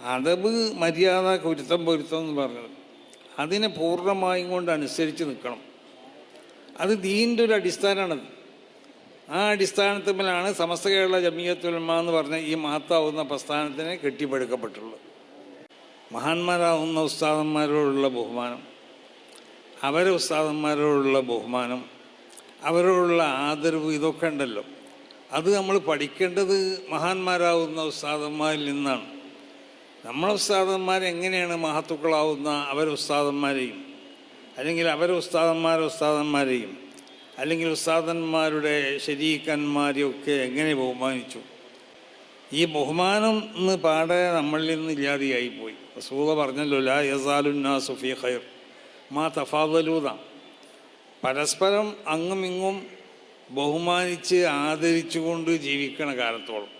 അതബ് മര്യാദ കുരുത്തം പൊരുത്തം എന്ന് പറഞ്ഞത്. അതിനെ പൂർണമായും കൊണ്ട് അനുസരിച്ച് നിൽക്കണം. അത് ദീന്റെ ഒരു അടിസ്ഥാനമാണത്. ആ അടിസ്ഥാനത്തിലാണ് സമസ്ത കേരള ജമീയത്തുലമ എന്ന് പറഞ്ഞ ഈ മഹത്താവുന്ന പ്രസ്ഥാനത്തിനെ കെട്ടിപ്പടുക്കപ്പെട്ടുള്ളത്. മഹാന്മാരാവുന്ന ഉസ്താദന്മാരോടുള്ള ബഹുമാനം അവരെ ഉസ്താദന്മാരോടുള്ള ബഹുമാനം അവരോടുള്ള ആദരവ് ഇതൊക്കെ ഉണ്ടല്ലോ. അത് നമ്മൾ പഠിക്കേണ്ടത് മഹാന്മാരാവുന്ന ഉസ്താദന്മാരിൽ നിന്നാണ്. നമ്മളെ ഉസ്താദന്മാർ എങ്ങനെയാണ് മഹത്തുക്കളാവുന്ന അവരെ ഉസ്താദന്മാരെയും അല്ലെങ്കിൽ അവരെ ഉസ്താദന്മാരെ ഉസ്താദന്മാരെയും അല്ലെങ്കിൽ ഉസ്താദന്മാരുടെ ശരീക്കന്മാരെയൊക്കെ എങ്ങനെ ബഹുമാനിച്ചു? ഈ ബഹുമാനം എന്ന് പാടെ നമ്മളിൽ നിന്ന് ഇല്ലാതെയായി പോയി. റസൂല പറഞ്ഞല്ലോ ലാ യസാലുന്നാ സുഫി ഖൈർ മാ തഫാദലൂത പരസ്പരം അങ്ങും ഇങ്ങും ബഹുമാനിച്ച് ആദരിച്ചുകൊണ്ട് ജീവിക്കണ കാലത്തോളം.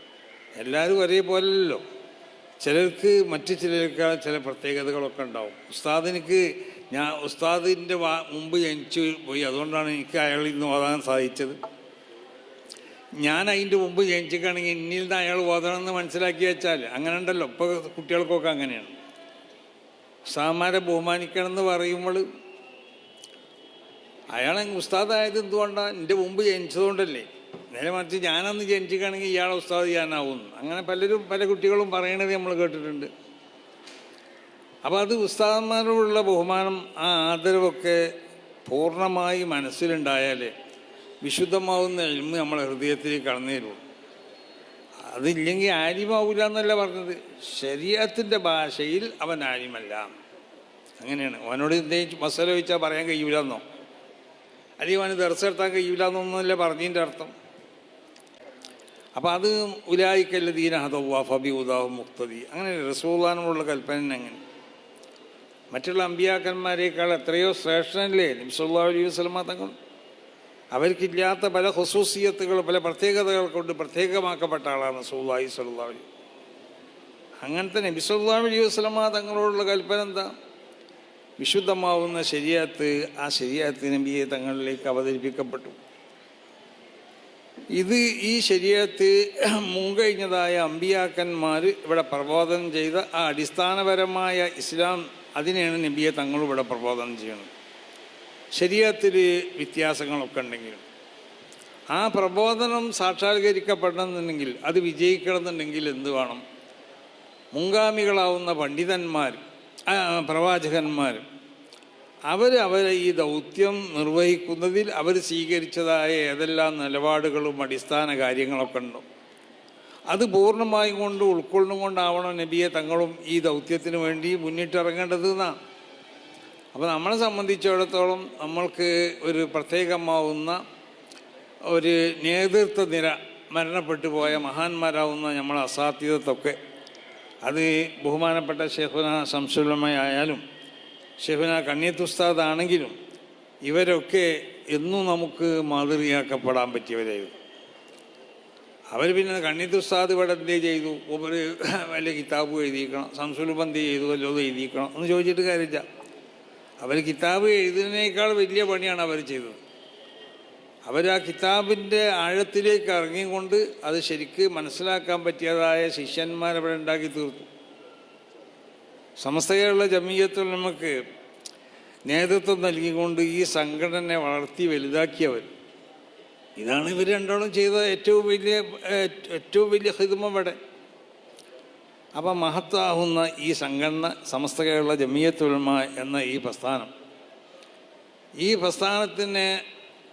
എല്ലാവരും ഒരേപോലല്ലോ ചിലർക്ക് മറ്റു ചിലർക്ക് ചില പ്രത്യേകതകളൊക്കെ ഉണ്ടാവും. ഉസ്താദിനിക്ക് ഞാൻ ഉസ്താദിന്റെ മുമ്പ് ജനിച്ചു പോയി. അതുകൊണ്ടാണ് എനിക്ക് അയാളിൽ നിന്ന് ഓതാൻ സാധിച്ചത്. ഞാൻ അതിന്റെ മുമ്പ് ജനിച്ചിട്ടാണെങ്കിൽ ഇന്നിൽ നിന്ന് അയാൾ ഓതണമെന്ന് മനസ്സിലാക്കി വെച്ചാൽ അങ്ങനെ ഉണ്ടല്ലോ. ഇപ്പോൾ കുട്ടികൾക്കൊക്കെ അങ്ങനെയാണ്. ഉസ്താദന്മാരെ ബഹുമാനിക്കണം എന്ന് പറയുമ്പോൾ അയാളെ ഉസ്താദായത് എന്തുകൊണ്ടാണ്? എന്റെ മുമ്പ് ജനിച്ചതുകൊണ്ടല്ലേ. നേരെ മറിച്ച് ഞാനന്ന് ജനിച്ചിക്കുകയാണെങ്കിൽ ഇയാളെ ഉസ്താദ് ചെയ്യാനാവും. അങ്ങനെ പലരും പല കുട്ടികളും പറയണത് നമ്മൾ കേട്ടിട്ടുണ്ട്. അപ്പോൾ അത് ഉസ്താദന്മാരോടുള്ള ബഹുമാനം ആ ആദരവൊക്കെ പൂർണമായി മനസ്സിലുണ്ടായാലേ വിശുദ്ധമാവുന്ന എൽമ് നമ്മളെ ഹൃദയത്തിൽ കടന്നു തരുള്ളൂ അതില്ലെങ്കിൽ ആര്യമാവില്ല എന്നല്ല പറഞ്ഞത്. ശരീരത്തിന്റെ ഭാഷയിൽ അവൻ ആര്യമല്ല അങ്ങനെയാണ്. അവനോട് എന്തെങ്കിലും മസാല ചോദിച്ചാൽ പറയാൻ കഴിയില്ല എന്നോ അല്ലെങ്കിൽ അവന് ദർശനം എടുത്താൻ കഴിയില്ല എന്നൊന്നല്ലേ പറഞ്ഞതിന്റെ അർത്ഥം. അപ്പോൾ അത് ഉലായിക്കല്ല ദീന ഹദവ ഫബി ഉദാവ് മുക്തദി. അങ്ങനെ റസൂദാനമുള്ള കൽപ്പന അങ്ങനെ. മറ്റുള്ള അമ്പിയാക്കന്മാരെക്കാൾ എത്രയോ ശ്രേഷ്ഠനല്ലേ? നബിസുല്ലാ അലൈഹി വസ്ലമ തങ്ങൾ അവർക്കില്ലാത്ത പല ഹുസൂസിയത്തുകൾ പല പ്രത്യേകതകൾ കൊണ്ട് പ്രത്യേകമാക്കപ്പെട്ട ആളാണ് സൂല്ലാഹി സല്ലാ അലൈഹി അങ്ങനത്തെ നബിസുല്ലാ അലൈഹി വസ്ലമ തങ്ങളോടുള്ള കൽപ്പന എന്താ? വിശുദ്ധമാവുന്ന ശരിയാത്ത് ആ ശരിയാത്ത് നബിയെ തങ്ങളിലേക്ക് അവതരിപ്പിക്കപ്പെട്ടു. ഇത് ഈ ശരീരത്ത് മുൻകഴിഞ്ഞതായ അമ്പിയാക്കന്മാർ ഇവിടെ പ്രബോധനം ചെയ്ത ആ അടിസ്ഥാനപരമായ ഇസ്ലാം അതിനെയാണ് നബിയെ തങ്ങളും ഇവിടെ പ്രബോധനം ചെയ്യുന്നത് ശരീരത്തിൽ വ്യത്യാസങ്ങളൊക്കെ ഉണ്ടെങ്കിൽ ആ പ്രബോധനം സാക്ഷാത്കരിക്കപ്പെടണമെന്നുണ്ടെങ്കിൽ അത് വിജയിക്കണമെന്നുണ്ടെങ്കിൽ എന്ത് വേണം? മുൻഗാമികളാവുന്ന പണ്ഡിതന്മാർ പ്രവാചകന്മാർ അവർ ഈ ദൗത്യം നിർവഹിക്കുന്നതിൽ അവർ സ്വീകരിച്ചതായ ഏതെല്ലാം നിലപാടുകളും അടിസ്ഥാന കാര്യങ്ങളൊക്കെ ഉണ്ടോ? അത് പൂർണമായും കൊണ്ട് ഉൾക്കൊള്ളുകൊണ്ടാവണം നബിയെ തങ്ങളും ഈ ദൗത്യത്തിന് വേണ്ടി മുന്നിട്ടിറങ്ങേണ്ടത് എന്നാണ് അപ്പോൾ നമ്മളെ സംബന്ധിച്ചിടത്തോളം നമ്മൾക്ക് ഒരു പ്രത്യേകമാവുന്ന ഒരു നേതൃത്വ നിര മരണപ്പെട്ടു പോയ മഹാന്മാരാവുന്ന നമ്മളെ അസാധ്യതത്തൊക്കെ. അത് ബഹുമാനപ്പെട്ട ഷെഹുന സംസുലമയായാലും കണ്ണീത്തുസ്താദാണെങ്കിലും ഇവരൊക്കെ എന്നും നമുക്ക് മാതൃകയാക്കപ്പെടാൻ പറ്റിയവരായിരുന്നു അവർ പിന്നെ കണ്ണിത്തുസ്താദ് ഇവിടെ എന്തേ ചെയ്തു? ഒരു വല്ല കിതാബ് എഴുതിയിരിക്കണം സംസുലുബന്തി ചെയ്തു വല്ലതും എഴുതിയിരിക്കണം എന്ന് ചോദിച്ചിട്ട് കാര്യമില്ല. അവർ കിതാബ് എഴുതുന്നതിനേക്കാൾ വലിയ പണിയാണ് അവർ ചെയ്തത്. അവർ ആ കിതാബിന്റെ ആഴത്തിലേക്ക് ഇറങ്ങിക്കൊണ്ട് അത് ശരിക്ക് മനസ്സിലാക്കാൻ പറ്റിയതായ ശിഷ്യന്മാരവിടെ ഉണ്ടാക്കി തീർത്തു. സമസ്തകളുടെ ജമീയത്തിൽ നമുക്ക് നേതൃത്വം നൽകിക്കൊണ്ട് ഈ സംഘടനയെ വളർത്തി വലുതാക്കിയവർ. ഇതാണ് ഇവർ രണ്ടോളം ചെയ്ത ഏറ്റവും വലിയ ഏറ്റവും വലിയ ഹിതമവിടെ അപ്പം മഹത്താവുന്ന ഈ സംഘടന സമസ്ത കേരള ജമീയത്തുൽമ എന്ന ഈ പ്രസ്ഥാനം. ഈ പ്രസ്ഥാനത്തിന്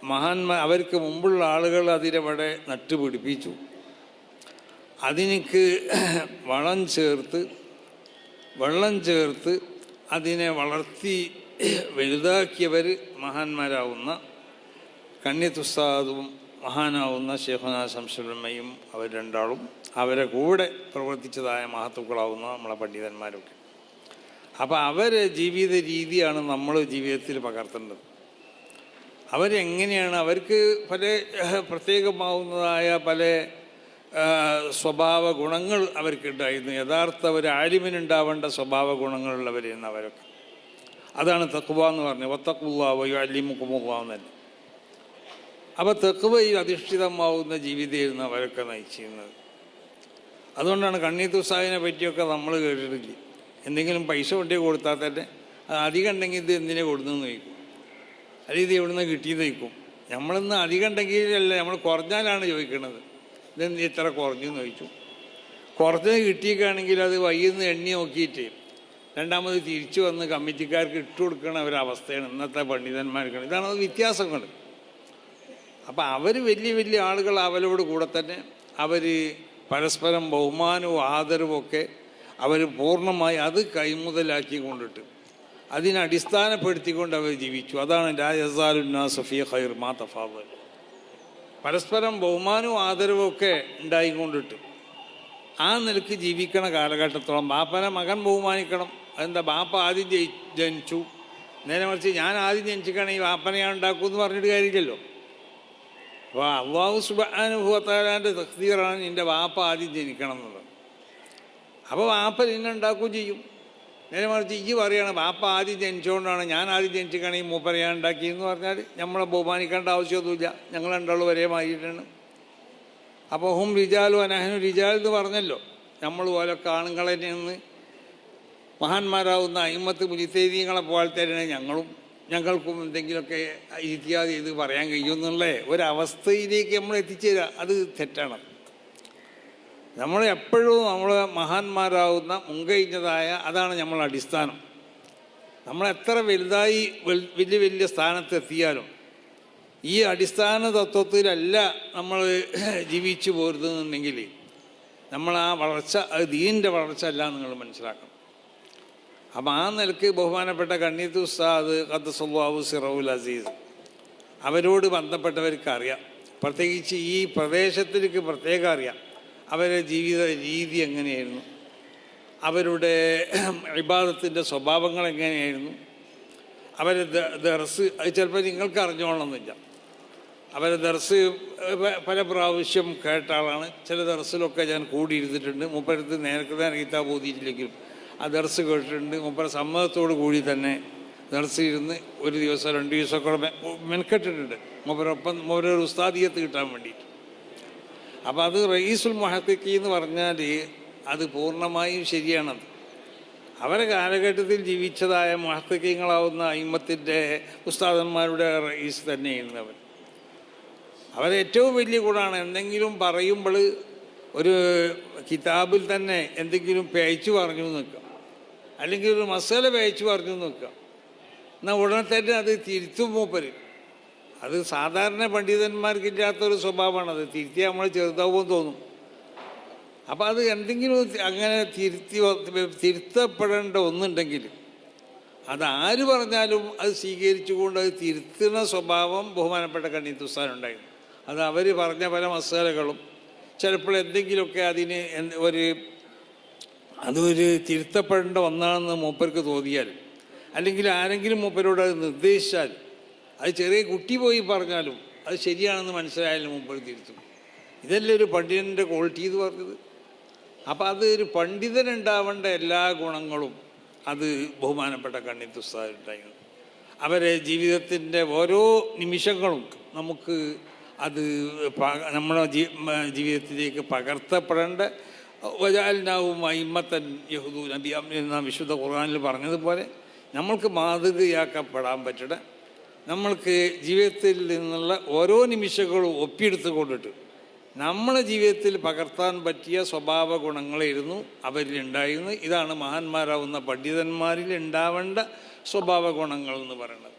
മഹാന്മാർ അവർക്ക് മുമ്പുള്ള ആളുകൾ അതിരവിടെ നട്ടുപിടിപ്പിച്ചു. അതിനിക്ക് വളം ചേർത്ത് വെള്ളം ചേർത്ത് അതിനെ വളർത്തി വലുതാക്കിയവർ മഹാന്മാരാവുന്ന കണ്യതുസ്താദും മഹാനാവുന്ന ഷെയ്ഖുന ശംസുലമ്മയും അവർ രണ്ടാളും അവരെ കൂടെ പ്രവർത്തിച്ചതായ മഹത്തുക്കളാവുന്ന നമ്മളെ പണ്ഡിതന്മാരൊക്കെ. അപ്പോൾ അവരെ ജീവിത രീതിയാണ് നമ്മൾ ജീവിതത്തിൽ പകർത്തേണ്ടത്. അവരെങ്ങനെയാണ് അവർക്ക് പല പ്രത്യേകമാവുന്നതായ പല സ്വഭാവ ഗുണങ്ങൾ അവർക്കുണ്ടായിരുന്നു യഥാർത്ഥ ഒരു ആലിമിനുണ്ടാവേണ്ട സ്വഭാവ ഗുണങ്ങളുള്ളവരെന്ന് അവരൊക്കെ. അതാണ് തക്കുവ എന്ന് പറഞ്ഞത്. ഒത്തക്കുവാവയോ തന്നെ. അപ്പോൾ തെക്കുവയിൽ അധിഷ്ഠിതമാവുന്ന ജീവിതമായിരുന്നു അവരൊക്കെ നയിച്ചിരുന്നത്. അതുകൊണ്ടാണ് കണ്ണീത്ത് ഉസ്താദിനെ പറ്റിയൊക്കെ നമ്മൾ കേട്ടിട്ടില്ല? എന്തെങ്കിലും പൈസ കൊണ്ടേ കൊടുത്താൽ തന്നെ അത് അധികം ഉണ്ടെങ്കിൽ ഇത് എന്തിനെ കൊടുത്തെന്ന് ചോദിക്കും. അല്ലെങ്കിൽ ഇത് എവിടുന്ന് കിട്ടിയെന്ന് ചോദിക്കും. നമ്മളിന്ന് അധികം ഉണ്ടെങ്കിലല്ല നമ്മൾ കുറഞ്ഞാലാണ് ചോദിക്കുന്നത് ഇതെന്ത് ഇത്ര കുറഞ്ഞു എന്ന് ചോദിച്ചു. കുറഞ്ഞത് കിട്ടിയേക്കാണെങ്കിൽ അത് വൈകുന്ന എണ്ണി നോക്കിയിട്ട് രണ്ടാമത് തിരിച്ചു വന്ന് കമ്മിറ്റിക്കാർക്ക് ഇട്ട് കൊടുക്കണ ഒരവസ്ഥയാണ് ഇന്നത്തെ പണ്ഡിതന്മാർക്കാണ്. ഇതാണ് അത് വ്യത്യാസങ്ങൾ അപ്പം അവർ വലിയ വലിയ ആളുകൾ അവരോട് കൂടെ തന്നെ അവർ പരസ്പരം ബഹുമാനവും ആദരവും ഒക്കെ അവർ പൂർണമായി അത് കൈമുതലാക്കി കൊണ്ടിട്ട് അതിനടിസ്ഥാനപ്പെടുത്തിക്കൊണ്ട് അവർ ജീവിച്ചു. അതാണ് രാജസാലുന്ന സഫിയ ഖൈർ മാ തഫാദൽ പരസ്പരം ബഹുമാനവും ആദരവും ഒക്കെ ഉണ്ടായിക്കൊണ്ടിട്ട് ആ നിലയ്ക്ക് ജീവിക്കണ കാലഘട്ടത്തോളം ബാപ്പനെ മകൻ ബഹുമാനിക്കണം. എന്താ ബാപ്പ ആദ്യം ജയി ജനിച്ചു. നേരെ മറിച്ച് ഞാൻ ആദ്യം ജനിച്ചിക്കണം ഈ ഞാൻ ഉണ്ടാക്കൂ എന്ന് പറഞ്ഞിട്ട് കാര്യമില്ലല്ലോ. അപ്പോൾ അള്ളാഹു സുബാനുഭവത്താലാന്റെ തക്തീറാണ് നിന്റെ ബാപ്പ ആദ്യം ജനിക്കണം എന്നുള്ളത് അപ്പോൾ ബാപ്പ നിന്നെ ഉണ്ടാക്കുകയും ചെയ്യും. നേരെ മറിച്ച് ഈ പറയണം വാപ്പ ആദ്യം ജനിച്ചുകൊണ്ടാണ് ഞാൻ ആദ്യം ജനിച്ചിട്ടാണെങ്കിൽ ഈ ഞാൻ ഉണ്ടാക്കിയെന്ന് പറഞ്ഞാൽ നമ്മളെ ബഹുമാനിക്കേണ്ട ആവശ്യമൊന്നുമില്ല. ഞങ്ങൾ രണ്ടാളും ഒരേ മാറിയിട്ടാണ് അപ്പോൾ ഹും റിജാലു അനഹനു റിജാൽ എന്ന് പറഞ്ഞല്ലോ. നമ്മൾ പോലെ ആണുങ്ങളെ നിന്ന് മഹാന്മാരാവുന്ന അയിമത്ത് മുജിത്തേദീങ്ങളെ പോലെ തന്നെ ഞങ്ങളും ഞങ്ങൾക്കും എന്തെങ്കിലുമൊക്കെ ഇത്യാദി ഇത് പറയാൻ കഴിയുമെന്നുള്ള ഒരവസ്ഥയിലേക്ക് നമ്മൾ എത്തിച്ചേരുക അത് തെറ്റാണ്. നമ്മൾ എപ്പോഴും നമ്മൾ മഹാന്മാരാകുന്ന മുൻകഴിഞ്ഞതായ അതാണ് നമ്മൾ അടിസ്ഥാനം. നമ്മൾ എത്ര വലുതായി വലിയ വലിയ സ്ഥാനത്തെത്തിയാലും ഈ അടിസ്ഥാന തത്വത്തിലല്ല നമ്മൾ ജീവിച്ചു പോരുന്നുണ്ടെങ്കിൽ നമ്മൾ ആ വളർച്ച അത് ദീനിന്റെ വളർച്ച അല്ല നിങ്ങൾ മനസ്സിലാക്കണം. അപ്പം ആ നിലയ്ക്ക് ബഹുമാനപ്പെട്ട കണ്ണീത്ത് ഉസ്താദ് ഖദ്സുല്ലാഹു സിറവുൽ അസീസ് അവരോട് ബന്ധപ്പെട്ടവർക്ക് അറിയാം. പ്രത്യേകിച്ച് ഈ പ്രദേശത്തിലേക്ക് പ്രത്യേകം അറിയാം. അവരുടെ ജീവിത രീതി എങ്ങനെയായിരുന്നു? അവരുടെ വിഭാഗത്തിന്റെ സ്വഭാവങ്ങൾ എങ്ങനെയായിരുന്നു? അവരെ ദർസ് അത് ചിലപ്പോൾ നിങ്ങൾക്ക് അറിഞ്ഞോളണമെന്നില്ല. അവരെ ദർസ് പല പ്രാവശ്യം കേട്ട ആളാണ്. ചില ദർസിലൊക്കെ ഞാൻ കൂടിയിരുന്നിട്ടുണ്ട്. മുപ്പരത്ത് നേരത്തെ ഗീതാ ബോധിയിട്ടില്ലെങ്കിലും ആ ദർസ് കേട്ടിട്ടുണ്ട്. മുപ്പര സമ്മതത്തോടു കൂടി തന്നെ ദർസ് ഇരുന്ന് ഒരു ദിവസം രണ്ട് ദിവസമൊക്കെ മെനക്കെട്ടിട്ടുണ്ട്. മുപ്പരൊപ്പം മുപ്പരൊരു ഉസ്താദിയത്ത് കിട്ടാൻ വേണ്ടിയിട്ട്. അപ്പോൾ അത് റയീസുൽ മൊഹത്തിക്കി എന്ന് പറഞ്ഞാൽ അത് പൂർണമായും ശരിയാണത്. അവരെ കാലഘട്ടത്തിൽ ജീവിച്ചതായ മഹത്തക്കിങ്ങളാവുന്ന അയിമത്തിന്റെ ഉസ്താദന്മാരുടെ റയീസ് തന്നെയായിരുന്നു അവർ അവരെ ഏറ്റവും വലിയ കൂടാണ് എന്തെങ്കിലും പറയുമ്പോൾ ഒരു കിതാബിൽ തന്നെ എന്തെങ്കിലും പേച്ചു പറഞ്ഞു നിൽക്കാം. അല്ലെങ്കിൽ ഒരു മസാല പേച്ചു പറഞ്ഞു നിൽക്കാം. എന്നാൽ ഉടനെ തന്നെ അത് തിരുത്തും മൂപ്പര്. അത് സാധാരണ പണ്ഡിതന്മാർക്കില്ലാത്തൊരു സ്വഭാവമാണ്. അത് തിരുത്തി നമ്മൾ ചെറുതാവുമെന്ന് തോന്നും. അപ്പം അത് എന്തെങ്കിലും അങ്ങനെ തിരുത്തി തിരുത്തപ്പെടേണ്ട ഒന്നുണ്ടെങ്കിൽ അത് ആര് പറഞ്ഞാലും അത് സ്വീകരിച്ചുകൊണ്ട് അത് തിരുത്തുന്ന സ്വഭാവം ബഹുമാനപ്പെട്ട കണ്ണീത്തുസ്ഥാനുണ്ടായിരുന്നു അത് അവർ പറഞ്ഞ പല മസാലകളും ചിലപ്പോൾ എന്തെങ്കിലുമൊക്കെ അതിന് ഒരു അതൊരു തിരുത്തപ്പെടേണ്ട ഒന്നാണെന്ന് മൂപ്പർക്ക് തോന്നിയാൽ അല്ലെങ്കിൽ ആരെങ്കിലും മൂപ്പരോട് അത് നിർദ്ദേശിച്ചാൽ അത് ചെറിയ കുട്ടി പോയി പറഞ്ഞാലും അത് ശരിയാണെന്ന് മനസ്സിലായാലും മുമ്പ് തിരുത്തും. ഇതല്ലേ ഒരു പണ്ഡിതന്റെ ക്വാളിറ്റി എന്ന് പറഞ്ഞത്. അപ്പം അത് ഒരു പണ്ഡിതനുണ്ടാവേണ്ട എല്ലാ ഗുണങ്ങളും അത് ബഹുമാനപ്പെട്ട കണ്ണിത്തുസ്താദുണ്ടായിരുന്നു അവരെ ജീവിതത്തിന്റെ ഓരോ നിമിഷങ്ങളും നമുക്ക് അത് നമ്മുടെ ജീവിതത്തിലേക്ക് പകർത്തപ്പെടേണ്ട. വജാലിനാവും അയിമത്തൻ യഹുദൂൻ നബി എന്ന വിശുദ്ധ ഖുർആാനിൽ പറഞ്ഞതുപോലെ നമ്മൾക്ക് മാതൃകയാക്കപ്പെടാൻ പറ്റണ നമ്മൾക്ക് ജീവിതത്തിൽ നിന്നുള്ള ഓരോ നിമിഷങ്ങളും ഒപ്പിയെടുത്ത് കൊണ്ടിട്ട് നമ്മളെ ജീവിതത്തിൽ പകർത്താൻ പറ്റിയ സ്വഭാവ ഗുണങ്ങളായിരുന്നു അവരിലുണ്ടായിരുന്നത്. ഇതാണ് മഹാന്മാരാവുന്ന പണ്ഡിതന്മാരിൽ ഉണ്ടാവേണ്ട സ്വഭാവ ഗുണങ്ങൾ എന്ന് പറയുന്നത്.